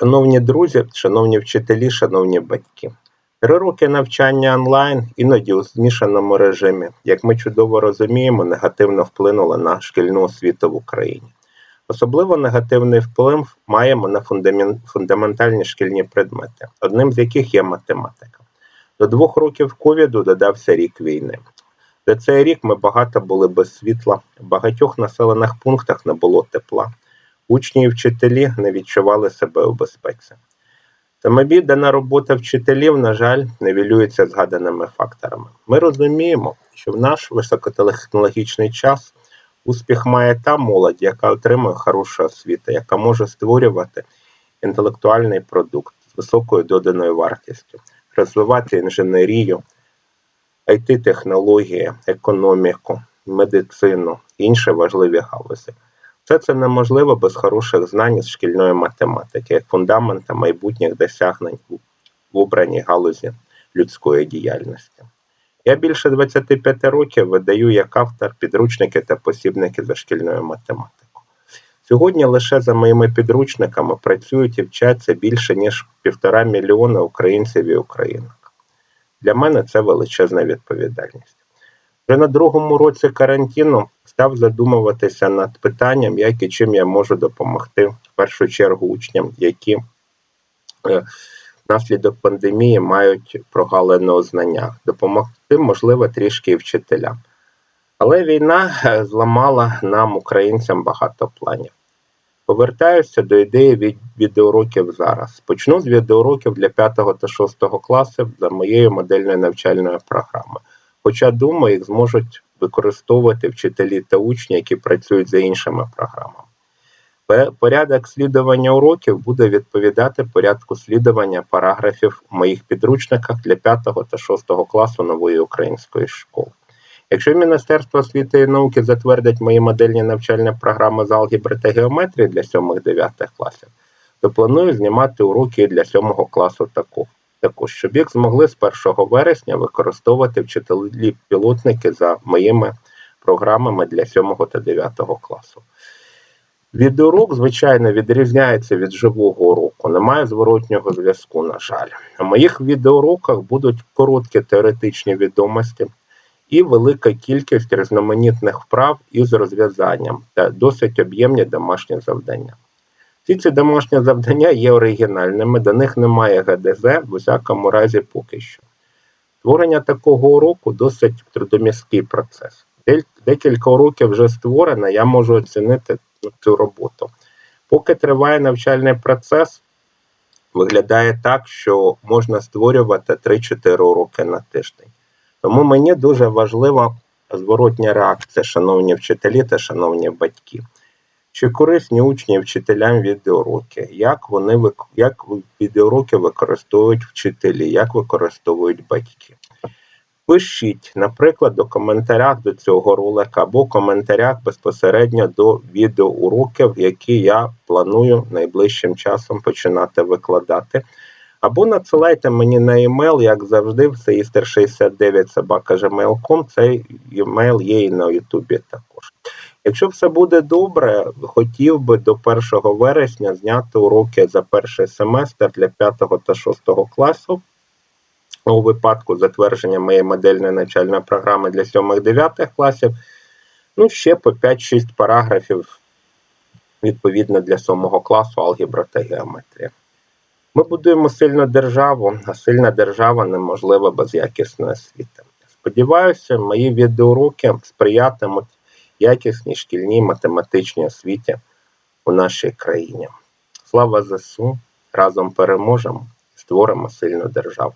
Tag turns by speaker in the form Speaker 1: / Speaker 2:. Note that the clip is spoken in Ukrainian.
Speaker 1: Шановні друзі, шановні вчителі, шановні батьки. Три роки навчання онлайн, іноді у змішаному режимі, як ми чудово розуміємо, негативно вплинуло на шкільну освіту в Україні. Особливо негативний вплив маємо на фундаментальні шкільні предмети, одним з яких є математика. До двох років ковіду додався рік війни. За цей рік ми багато були без світла, в багатьох населених пунктах не було тепла. Учні і вчителі не відчували себе у безпеці. Самовіддана робота вчителів, на жаль, невілюється згаданими факторами. Ми розуміємо, що в наш високотехнологічний час успіх має та молодь, яка отримує хорошу освіту, яка може створювати інтелектуальний продукт з високою доданою вартістю, розвивати інженерію, it технології економіку, медицину інші важливі галузі. Все це неможливо без хороших знань з шкільної математики, як фундамента майбутніх досягнень в обраній галузі людської діяльності. Я більше 25 років видаю як автор підручники та посібники за шкільною математикою. Сьогодні лише за моїми підручниками працюють і вчаться більше ніж півтора мільйона українців і українок. Для мене це величезна відповідальність. Вже на другому році карантину став задумуватися над питанням, як і чим я можу допомогти в першу чергу учням, які е, внаслідок пандемії мають прогалину у знаннях. Допомогти, можливо, трішки і вчителям. Але війна е, зламала нам, українцям, багато планів. Повертаюся до ідеї від відеоуроків зараз. Почну з відеоуроків для 5 та 6 класів за моєю модельною навчальною програмою. Хоча, думаю, їх зможуть використовувати вчителі та учні, які працюють за іншими програмами. Порядок слідування уроків буде відповідати порядку слідування параграфів у моїх підручниках для 5 та 6 класу нової української школи. Якщо Міністерство освіти і науки затвердить мої модельні навчальні програми з алгебри та геометрії для 7-9 класів, то планую знімати уроки для 7 класу таку- також, щоб їх змогли з 1 вересня використовувати вчителі-пілотники за моїми програмами для 7 та 9 класу. Відеоурок, звичайно, відрізняється від живого уроку, немає зворотнього зв'язку, на жаль. У моїх відеоуроках будуть короткі теоретичні відомості і велика кількість різноманітних вправ із розв'язанням та досить об'ємні домашні завдання. Всі ці домашні завдання є оригінальними, до них немає ГДЗ, в усякому разі поки що. Створення такого уроку досить трудомісткий процес. Декілька уроків вже створено, я можу оцінити цю роботу. Поки триває навчальний процес, виглядає так, що можна створювати 3-4 уроки на тиждень. Тому мені дуже важлива зворотня реакція, шановні вчителі та шановні батьки. Чи корисні учні вчителям відеоуроки? Як вони як відеоуроки використовують вчителі, як використовують батьки? Пишіть, наприклад, до коментарях до цього ролика або коментарях безпосередньо до відеоуроків, які я планую найближчим часом починати викладати. Або надсилайте мені на емейл, як завжди, в seister69 собака.gmail.com. Цей емейл є і на Ютубі також. Якщо все буде добре, хотів би до 1 вересня зняти уроки за перший семестр для 5 та 6 класу. У випадку затвердження моєї модельної навчальної програми для 7-9 класів, ну ще по 5-6 параграфів відповідно для 7 класу алгебра та геометрія. Ми будуємо сильну державу, а сильна держава неможлива без якісної освіти. Сподіваюся, мої відеоуроки сприятимуть якісній шкільній математичній освіті у нашій країні. Слава ЗСУ! Разом переможемо створимо сильну державу.